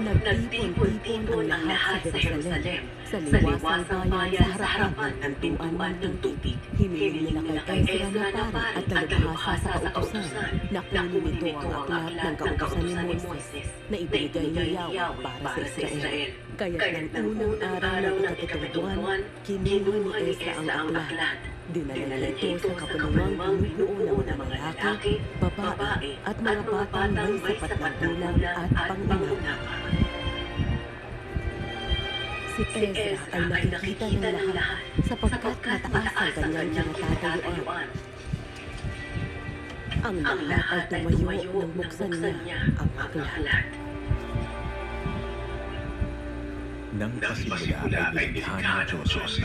Nagtipon-tipon ang lahat sa Jerusalem, sa liwasang bayan sa harapan ng pintuan ng tubig. Hiniling nila kay Ezra na pari at nalubhasa sa kautusan na kunin nito ang aklat ng kautusan ni Moises na ibinigay ni Yahweh para sa Israel. Kaya ng unang araw ng ikatutong buwan, kinuha ni Ezra ang aklat. Dinala ito sa kapulungang binubuo ng mga lalaki, babae, at mga batang may sapat na gulang at pangunawa. Si Ezra ay nakikita ng lahat sapagkat mataas ang kanyang kinatatayuan. Ang Ang lahat ay tumayo nang buksan niya ang aklat. Nang pasimula ay binighan ng Diyos